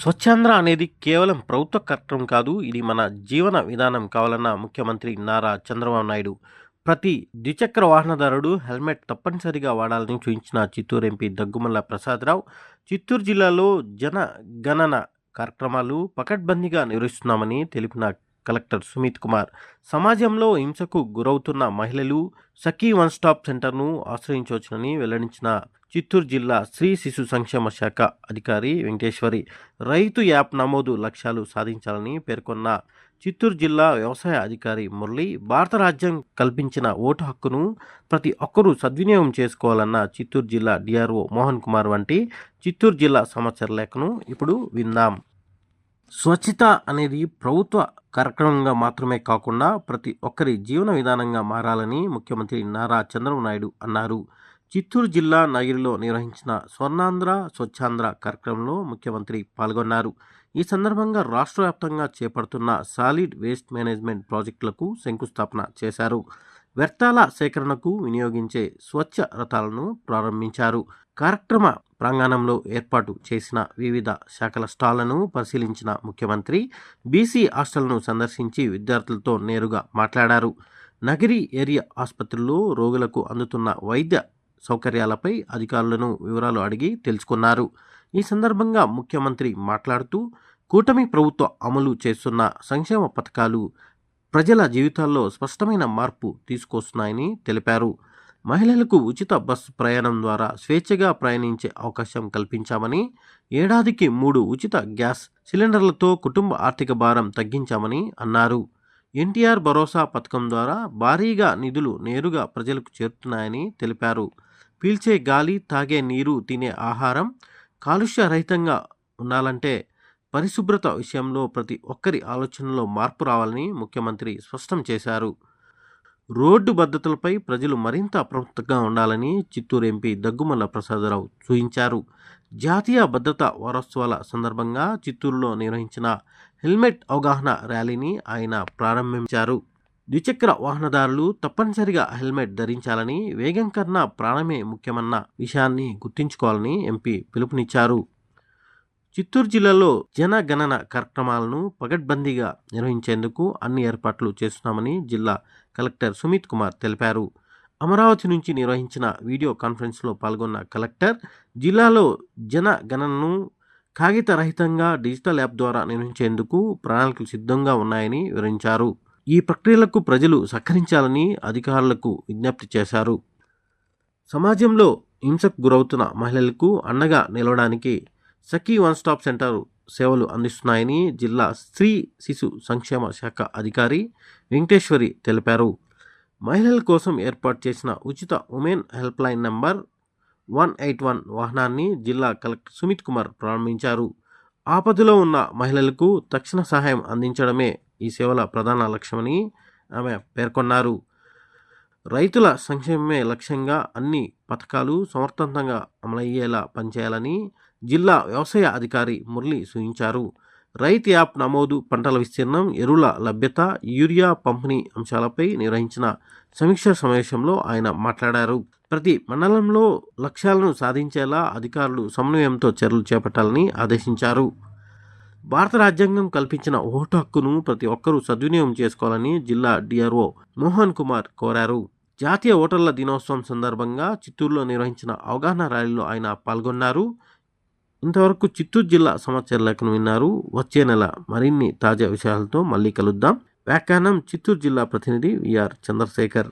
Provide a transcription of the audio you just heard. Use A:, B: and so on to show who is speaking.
A: స్వచ్ఛాంధ్ర అనేది కేవలం ప్రభుత్వ కార్యక్రమం కాదు ఇది మన జీవన విధానం కావాలన్న ముఖ్యమంత్రి నారా చంద్రబాబు నాయుడు. ప్రతి ద్విచక్ర వాహనదారుడు హెల్మెట్ తప్పనిసరిగా వాడాలని చూపించిన చిత్తూరు ఎంపీ దగ్గుమల్ల ప్రసాదరావు చిత్తూరు జిల్లాలో జన గణన కార్యక్రమాలు పకడ్బందీగా నిర్వహిస్తున్నామని తెలిపిన కలెక్టర్ సుమిత్ కుమార్. సమాజంలో హింసకు గురవుతున్న మహిళలు సఖీ వన్ స్టాప్ సెంటర్ను ఆశ్రయించవచ్చునని వెల్లడించిన చిత్తూరు జిల్లా స్త్రీ శిశు సంక్షేమ శాఖ అధికారి వెంకటేశ్వరి రైతు యాప్ నమోదు లక్ష్యాలు సాధించాలని పేర్కొన్న చిత్తూరు జిల్లా వ్యవసాయ అధికారి మురళి భారత రాజ్యం కల్పించిన ఓటు హక్కును ప్రతి ఒక్కరూ సద్వినియోగం చేసుకోవాలన్న చిత్తూరు జిల్లా డిఆర్ఓ మోహన్ కుమార్ వంటి చిత్తూరు జిల్లా సమాచార లేఖను ఇప్పుడు విందాం. స్వచ్ఛత అనేది ప్రభుత్వ కార్యక్రమంగా మాత్రమే కాకుండా ప్రతి ఒక్కరి జీవన విధానంగా మారాలని ముఖ్యమంత్రి నారా చంద్రబాబు నాయుడు అన్నారు. చిత్తూరు జిల్లా నగిరిలో నిర్వహించిన స్వర్ణాంధ్ర స్వచ్ఛాంధ్ర కార్యక్రమంలో ముఖ్యమంత్రి పాల్గొన్నారు. ఈ సందర్భంగా రాష్ట్ర వ్యాప్తంగా చేపడుతున్న సాలిడ్ వేస్ట్ మేనేజ్మెంట్ ప్రాజెక్టులకు శంకుస్థాపన చేశారు. వ్యర్థాల సేకరణకు వినియోగించే స్వచ్ఛ రథాలను ప్రారంభించారు. కార్యక్రమ ప్రాంగణంలో ఏర్పాటు చేసిన వివిధ శాఖల స్టాళ్ళను పరిశీలించిన ముఖ్యమంత్రి బీసీ హాస్టల్ను సందర్శించి విద్యార్థులతో నేరుగా మాట్లాడారు. నగిరి ఏరియా ఆసుపత్రుల్లో రోగులకు అందుతున్న వైద్య సౌకర్యాలపై అధికారులను వివరాలు అడిగి తెలుసుకున్నారు. ఈ సందర్భంగా ముఖ్యమంత్రి మాట్లాడుతూ కూటమి ప్రభుత్వం అమలు చేస్తున్న సంక్షేమ పథకాలు ప్రజల జీవితాల్లో స్పష్టమైన మార్పు తీసుకొస్తున్నాయని తెలిపారు. మహిళలకు ఉచిత బస్సు ప్రయాణం ద్వారా స్వేచ్ఛగా ప్రయాణించే అవకాశం కల్పించామని ఏడాదికి మూడు ఉచిత గ్యాస్ సిలిండర్లతో కుటుంబ ఆర్థిక భారం తగ్గించామని అన్నారు. ఎన్టీఆర్ భరోసా పథకం ద్వారా భారీగా నిధులు నేరుగా ప్రజలకు చేరుతున్నాయని తెలిపారు. పీల్చే గాలి తాగే నీరు తినే ఆహారం కాలుష్య రహితంగా ఉండాలంటే పరిశుభ్రత విషయంలో ప్రతి ఒక్కరి ఆలోచనలో మార్పు రావాలని ముఖ్యమంత్రి స్పష్టం చేశారు. రోడ్డు భద్రతలపై ప్రజలు మరింత అప్రమత్తంగా ఉండాలని చిత్తూరు ఎంపీ దగ్గుమల్ల ప్రసాదరావు సూచించారు. జాతీయ భద్రతా వారోత్సవాల సందర్భంగా చిత్తూరులో నిర్వహించిన హెల్మెట్ అవగాహన ర్యాలీని ఆయన ప్రారంభించారు. ద్విచక్ర వాహనదారులు తప్పనిసరిగా హెల్మెట్ ధరించాలని వేగం కన్నా ప్రాణమే ముఖ్యమన్న విషయాన్ని గుర్తుంచుకోవాలని ఎంపీ పిలుపునిచ్చారు. చిత్తూరు జిల్లాలో జనగణన కార్యక్రమాలను పగడ్బందీగా నిర్వహించేందుకు అన్ని ఏర్పాట్లు చేస్తున్నామని జిల్లా కలెక్టర్ సుమిత్ కుమార్ తెలిపారు. అమరావతి నుంచి నిర్వహించిన వీడియో కాన్ఫరెన్స్లో పాల్గొన్న కలెక్టర్ జిల్లాలో జనగణనను కాగితరహితంగా డిజిటల్ యాప్ ద్వారా నిర్వహించేందుకు ప్రణాళికలు సిద్ధంగా ఉన్నాయని వివరించారు. ఈ ప్రక్రియలకు ప్రజలు సహకరించాలని అధికారులకు విజ్ఞప్తి చేశారు. సమాజంలో హింసకు గురవుతున్న మహిళలకు అండగా నిలవడానికి సఖీ వన్ స్టాప్ సెంటర్ సేవలు అందిస్తున్నాయని జిల్లా స్త్రీ శిశు సంక్షేమ శాఖ అధికారి వెంకటేశ్వరి తెలిపారు. మహిళల కోసం ఏర్పాటు చేసిన ఉచిత women help line number one eight one వాహనాన్ని జిల్లా కలెక్టర్ సుమిత్ కుమార్ ప్రారంభించారు. ఆపదలో ఉన్న మహిళలకు తక్షణ సహాయం అందించడమే ఈ సేవల ప్రధాన లక్ష్యమని ఆమె పేర్కొన్నారు. రైతుల సంక్షేమమే లక్ష్యంగా అన్ని పథకాలు సమర్థవంతంగా అమలయ్యేలా పనిచేయాలని జిల్లా వ్యవసాయ అధికారి మురళి సూచించారు. రైతు యాప్ నమోదు పంటల విస్తీర్ణం ఎరువుల లభ్యత యూరియా పంపిణీ అంశాలపై నిర్వహించిన సమీక్ష సమావేశంలో ఆయన మాట్లాడారు. ప్రతి మండలంలో లక్ష్యాలను సాధించేలా అధికారులు సమన్వయంతో చర్యలు చేపట్టాలని ఆదేశించారు. భారత రాజ్యాంగం కల్పించిన ఓటు హక్కును ప్రతి ఒక్కరూ సద్వినియోగం చేసుకోవాలని జిల్లా డిఆర్ఓ మోహన్ కుమార్ కోరారు. జాతీయ ఓటర్ల దినోత్సవం సందర్భంగా చిత్తూరులో నిర్వహించిన అవగాహన ర్యాలీలో ఆయన పాల్గొన్నారు. ఇంతవరకు చిత్తూరు జిల్లా సమాచార లేఖను విన్నారు. వచ్చే నెల మరిన్ని తాజా విషయాలతో మళ్ళీ కలుద్దాం. వ్యాఖ్యానం చిత్తూరు జిల్లా ప్రతినిధి విఆర్ చంద్రశేఖర్.